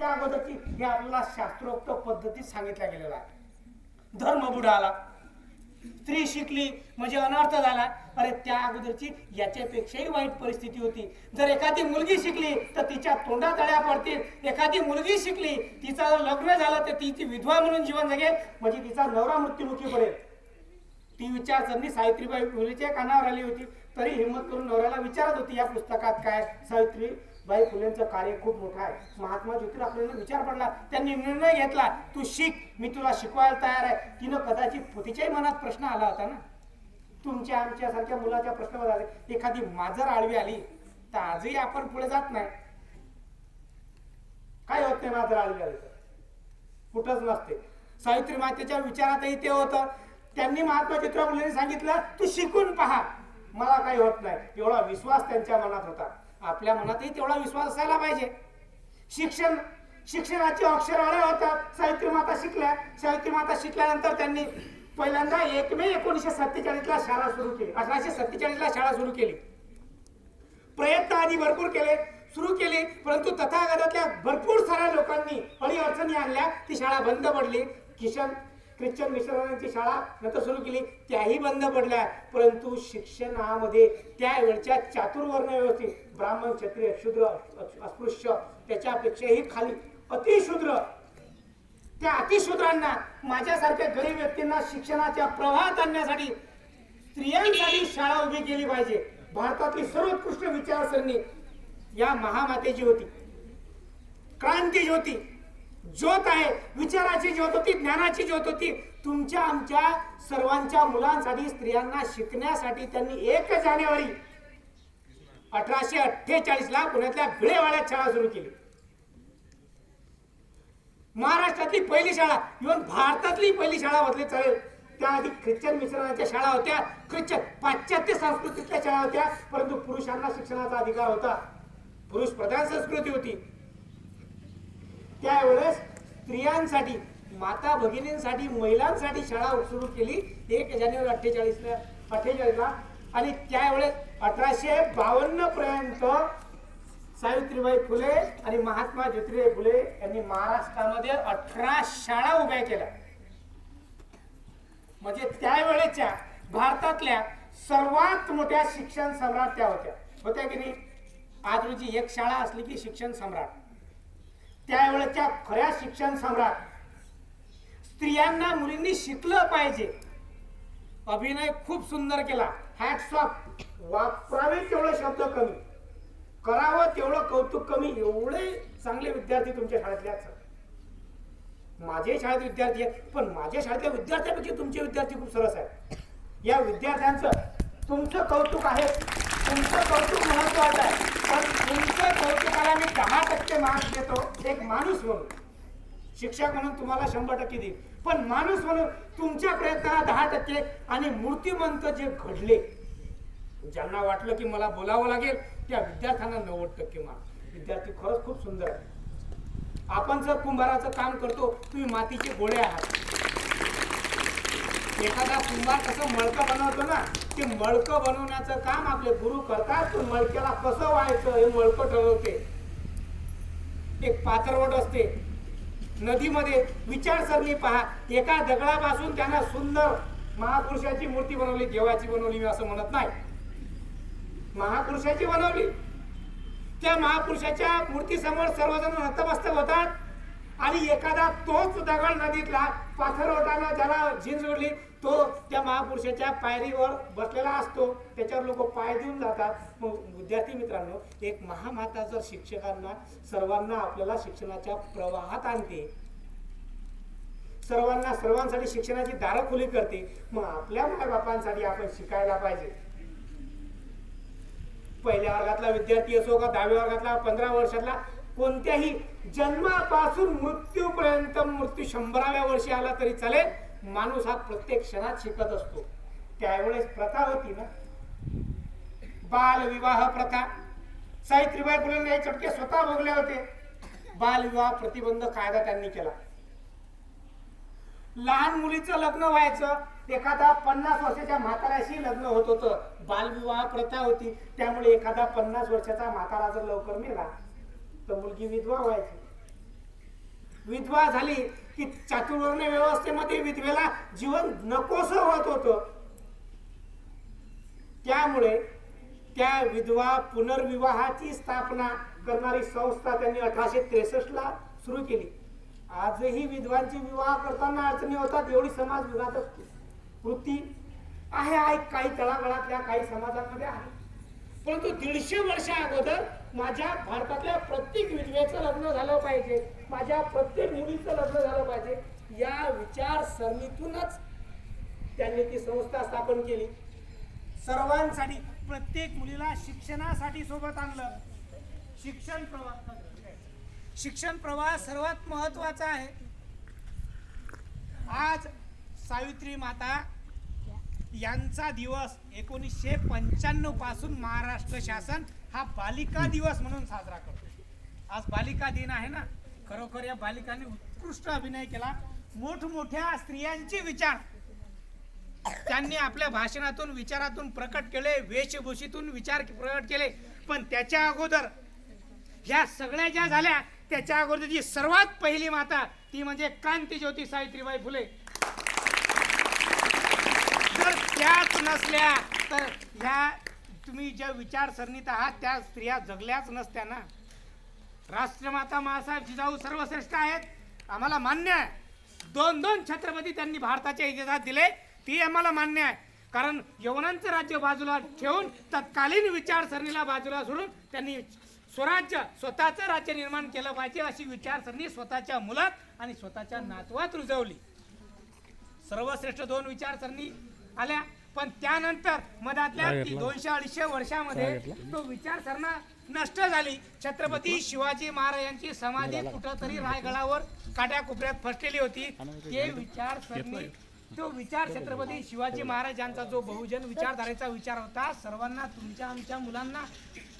त्या अगोदरची हे आपल्याला शास्त्रोक्त पद्धतीत सांगितल्या गेलेला आहे धर्म बुडाला. स्त्री शिकली म्हणजे अनर्थ झाला. अरे त्या अगोदरची याच्यापेक्षाही वाईट परिस्थिती होती. जर एखादी मुलगी शिकली तर तिच्या तोंडात तळ्या पडतील. एखादी मुलगी शिकली तिचं जर लग्न झालं तर ती ती विधवा म्हणून जीवन जगेल. म्हणजे तिचा नवरा मृत्युमुखी पडेल. ती विचारसरणी सावित्रीबाई फुलेच्या कानावर आली होती तरी हिंमत करून नवऱ्याला विचारत होती या पुस्तकात काय बाई फुलेंचं कार्य खूप मोठं आहे. महात्मा ज्योतिराव आपल्याला विचार पडला. त्यांनी निर्णय घेतला तू शिक मी तुला शिकवायला तयार आहे. तिनं कदाचित तिच्याही मनात प्रश्न आला होता ना. तुमच्या आमच्या सारख्या मुलाच्या प्रश्नावर आले एखादी माजर आळवी आली तर आजही आपण पुढे जात नाही. काय होत नाही माजर आळवी आली कुठंच नसते. सावित्री मातेच्या विचारातही ते होतं. त्यांनी महात्मा ज्योतिराव फुलेंनी सांगितलं तू शिकून पहा. मला काही होत नाही. एवढा विश्वास त्यांच्या मनात होता. आपल्या मनातही तेवढा विश्वास असायला पाहिजे. शिक्षण शिक्षणाचे अक्षरवाड्या होतात. सावित्री माता शिकल्या. सावित्री माता शिकल्यानंतर त्यांनी पहिल्यांदा एक मे एकोणीसशे सत्तेचाळीस ला शाळा सुरू केली. अठराशे सत्तेचाळीसला शाळा सुरू केली. प्रयत्न आधी भरपूर केले सुरू केले परंतु तथागतातल्या भरपूर साऱ्या लोकांनी अडी अडचणी आणल्या. ती शाळा बंद पडली. किशन ख्रिश्चन मिशनरीची शाळा नंतर सुरू केली. त्याही बंद पडल्या. परंतु शिक्षणामध्ये त्यावेळच्या चातुर्वर्ण व्यवस्थित. ब्राह्मण क्षत्रिय शूद्र अस्पृश्य त्याच्यापेक्षाही खाली. अतिशूद्र. त्या अतिशूद्रांना माझ्यासारख्या गरीब व्यक्तींना शिक्षणाच्या प्रवाहात आणण्यासाठी स्त्रियांसाठी शाळा उभी केली पाहिजे. भारतातली सर्वोत्कृष्ट विचारसरणी या महामातेची होती. क्रांती होती. ज्योत आहे. विचाराची ज्योत होती ज्ञानाची ज्योत होती. तुमच्या आमच्या सर्वांच्या मुलांसाठी स्त्रियांना शिकण्यासाठी त्यांनी एक जानेवारी अठराशे अठ्ठेचाळीस ला पुण्यातल्या भिडेवाड्यात शाळा सुरू केली. महाराष्ट्रातली पहिली शाळा इव्हन भारतातली पहिली शाळा म्हटली चालेल. त्याआधी ख्रिश्चन मिश्रणाच्या शाळा होत्या ख्रिश्चन पाश्चात्य संस्कृतीतल्या शाळा होत्या परंतु पुरुषांना शिक्षणाचा अधिकार होता. पुरुष प्रधान संस्कृती होती. त्यावेळेस स्त्रियांसाठी माता भगिनींसाठी महिलांसाठी शाळा सुरू केली. एक जानेवारी अठ्ठेचाळीसला अठ्ठेचाळीसला. आणि त्यावेळेस अठराशे बावन्न पर्यंत सावित्रीबाई फुले आणि महात्मा ज्योतिराव फुले यांनी महाराष्ट्रामध्ये अठरा शाळा उभ्या केल्या. म्हणजे त्यावेळेच्या भारतातल्या सर्वात मोठ्या शिक्षण सम्राट त्या होत्या. होत्या की नाही? आज रोजी एक शाळा असली की शिक्षण सम्राट. त्यावेळेच्या खऱ्या शिक्षण सम्राट. स्त्रियांना मुलींनी शिकलं पाहिजे. अभिनय खूप सुंदर केला. हॅट्स ऑफ वापरावे तेवढं शब्द कमी. करावं तेवढं कौतुक कमी. एवढे चांगले विद्यार्थी तुमच्या शाळेतले आहेत सर. माझे शाळेत विद्यार्थी आहेत पण माझ्या शाळेतल्या विद्यार्थ्यापेक्षा तुमचे विद्यार्थी खूप सरस आहेत. या विद्यार्थ्यांचं तुमचं कौतुक आहे. तुमचं कौतुक महत्वाचं आहे. पण तुमच्या कौतुकाला मी दहा टक्के मार्क्स देतो. एक माणूस म्हणून. शिक्षक म्हणून तुम्हाला शंभर टक्के देईल पण माणूस म्हणून तुमच्या प्रयत्नाला दहा टक्के आणि मूर्तिमंत जे घडले ज्यांना वाटलं की मला बोलावं लागेल त्या विद्यार्थ्यांना नव्वद टक्के मार्क. विद्यार्थी खरंच खूप सुंदर आहे आपण जर कुंभाराचं काम करतो तुम्ही मातीचे गोळे आहात. एखादा कुंभार कसं मळकं बनवतो ना ते मळकं बनवण्याचं काम आपले गुरु करतात मळक्याला कसं व्हायचं हे मळकं ठरवते. एक पाथरवट असते. नदीमध्ये विचारसरणी पहा. एका दगडापासून त्यांना सुंदर महापुरुषाची मूर्ती बनवली देवाची बनवली मी असं म्हणत नाही. महापुरुषाची बनवली. त्या महापुरुषाच्या मूर्तीसमोर सर्वजण नतमस्तक होतात. आणि एखादा तोच दगड नदीतला पाथरवटानं ज्याला झिंज जोडली तो त्या महापुरुषाच्या पायरीवर बसलेला असतो. त्याच्यावर लोक पाय देऊन जातात. मग विद्यार्थी मित्रांनो एक महामाता जर शिक्षकांना सर्वांना आपल्याला शिक्षणाच्या प्रवाहात आणते सर्वांना सर्वांसाठी शिक्षणाची दारं खुली करते मग आपल्या मायबापांसाठी आपण शिकायला पाहिजे. पहिल्या वर्गातला विद्यार्थी असो का दहाव्या वर्गातला पंधरा वर्षातला कोणत्याही जन्मापासून मृत्यूपर्यंत मृत्यू शंभराव्या वर्षी आला तरी चालेल. माणूस हा प्रत्येक क्षणात शिकत असतो. त्यावेळेस प्रथा होती ना. बालविवाह प्रथा. सावित्रीबाई फुलेंना हे चटके स्वतः भोगले होते. बालविवाह प्रतिबंध कायदा त्यांनी केला. लहान मुलीचं लग्न व्हायचं. एखादा पन्नास वर्षाच्या म्हाताऱ्याशी लग्न होत होतं. बालविवाह प्रथा होती. त्यामुळे एखादा पन्नास वर्षाचा म्हातारा जर लवकर मेला तर मुलगी विधवा व्हायची. विधवा झाली की चातुर्वर्ण व्यवस्थेमध्ये विधवेला जीवन नकोस होत होत. त्यामुळे त्या विधवा पुनर्विवाहाची स्थापना करणारी संस्था त्यांनी अठराशे त्रेसष्ट ला सुरू केली. आजही विधवांचे विवाह करताना अडचणी होतात एवढी समाज विघातक वृत्ती आहे आहे काही तळागळातल्या काही समाजांमध्ये आहे. परंतु दीडशे वर्षा अगोदर माझ्या भारतातल्या प्रत्येक विधवेचं लग्न झालं पाहिजे. माझ्या प्रत्येक मुलीचं लग्न झालं पाहिजे. या विचारसरणीतूनच त्यांनी ती संस्था स्थापन केली. सर्वांसाठी प्रत्येक मुलीला शिक्षणासाठी सोबत आणलं. शिक्षण प्रवास शिक्षण प्रवास सर्वात महत्त्वाचा आहे. आज सावित्री माता यांचा दिवस एकोणीसशे पंच्याण्णवपासून महाराष्ट्र शासन हा बालिका दिवस म्हणून साजरा करतो. आज बालिका दिन आहे ना. खरोखर या बालिकांनी उत्कृष्ट अभिनय केला. मोठमोठ्या स्त्रियांचे विचार. त्यांनी आपल्या भाषणातून विचारातून प्रकट केले वेशभूषेतून विचार प्रकट केले. पण त्याच्या अगोदर ह्या सगळ्या ज्या झाल्या त्याच्या अगोदरची सर्वात पहिली माता ती म्हणजे क्रांती ज्योती सावित्रीबाई फुले. जर त्याच नसल्या तर ह्या तुम्ही ज्या विचारसरणीत आहात त्या स्त्रिया जगल्याच नसत्या ना. राष्ट्रमाता मासाहेब जिजाऊ सर्वश्रेष्ठ आहेत. आम्हाला मान्य आहे. दोन दोन छत्रपती त्यांनी भारताच्या इतिहासात दिले ती आम्हाला मान्य आहे. कारण यवनांचं राज्य बाजूला ठेवून तत्कालीन विचारसरणीला बाजूला सोडून त्यांनी स्वराज्य स्वतःचं राज्य निर्माण केलं पाहिजे अशी विचारसरणी स्वतःच्या मुलात आणि स्वतःच्या नातवात रुजवली. सर्वश्रेष्ठ दोन विचारसरणी आल्या. पण त्यानंतर मधातल्या दोनशे अडीचशे वर्षामध्ये तो विचारसरणा नष्ट झाली. छत्रपती शिवाजी महाराजांची समाधी कुठंतरी रायगडावर काट्या कोपऱ्यात फसलेली होती. ते विचारसरणी तो विचार छत्रपती शिवाजी महाराजांचा जो बहुजन विचारधारेचा विचार होता सर्वांना तुमच्या आमच्या मुलांना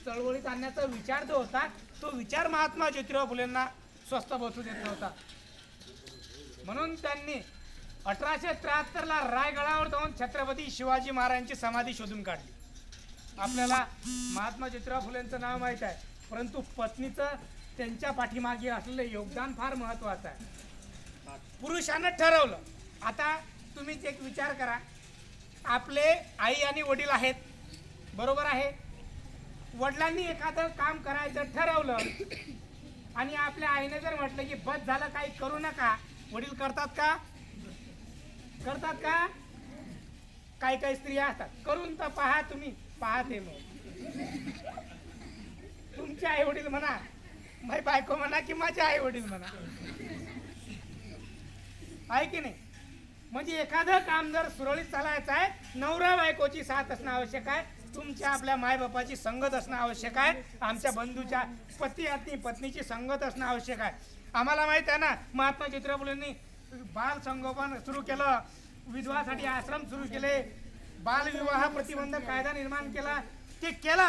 चळवळीत आणण्याचा विचार जो होता तो विचार महात्मा ज्योतिराव फुलेंना स्वस्त बसू देत नव्हता. म्हणून त्यांनी अठराशे त्र्याहत्तर ला रायगडावर जाऊन छत्रपती शिवाजी महाराजांची समाधी शोधून काढली. आपल्याला महात्मा ज्योतिराव फुलेंचं नाव माहीत आहे परंतु पत्नीचं त्यांच्या पाठीमागे असलेलं योगदान फार महत्वाचं आहे. पुरुषानं ठरवलं. आता तुम्हीच एक विचार करा. आपले आई आणि वडील आहेत बरोबर आहे? वडिलांनी एखादं काम करायचं ठरवलं आणि आपल्या आईने जर म्हटलं की बस झालं काही करू नका. वडील करतात का? करतात का? काही काही स्त्रिया असतात. करून तर पहा तुम्ही. पाहते मग. तुमचे आई वडील म्हणा. माझी बायको म्हणा की माझे आई वडील म्हणा. आहे की नाही? म्हणजे एखादं काम जर सुरळीत चालायचं आहे नवरा बायकोची साथ असणं आवश्यक आहे तुमच्या आपल्या मायबापाची संगत असणं आवश्यक आहे आमच्या बंधूच्या पती आणि पत्नीची संगत असणं आवश्यक आहे. आम्हाला माहीत आहे ना महात्मा ज्योतिराव फुलेंनी बाल संगोपन सुरू केलं. विधवासाठी आश्रम सुरू केले. बालविवाह प्रतिबंधक कायदा निर्माण केला. ते केला.